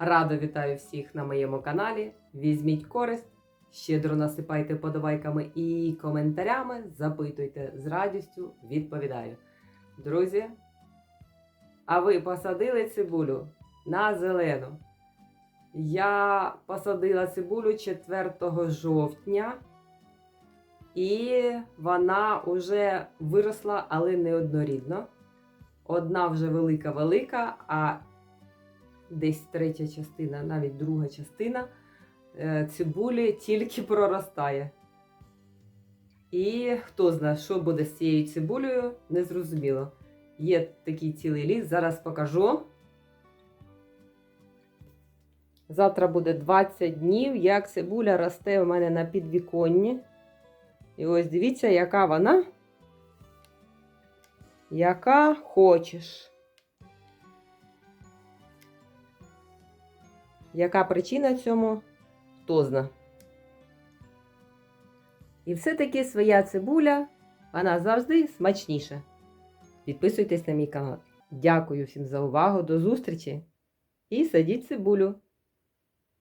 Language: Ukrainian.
Радо вітаю всіх на моєму каналі. Візьміть користь, щедро насипайте подобайками і коментарями, запитуйте з радістю, відповідаю. Друзі, а ви посадили цибулю на зелену? Я посадила цибулю 4 жовтня, і вона вже виросла, але не однорідно. Одна вже велика-велика, а десь третя частина, навіть друга частина е, цибулі тільки проростає. І хто знає, що буде з цією цибулею, не зрозуміло. Є такий цілий ліс, зараз покажу. Завтра буде 20 днів, як цибуля росте у мене на підвіконні. І ось дивіться, яка вона. Яка хочеш. Яка причина цьому? Хто зна. І все-таки своя цибуля, вона завжди смачніша. Підписуйтесь на мій канал. Дякую всім за увагу. До зустрічі і садіть цибулю.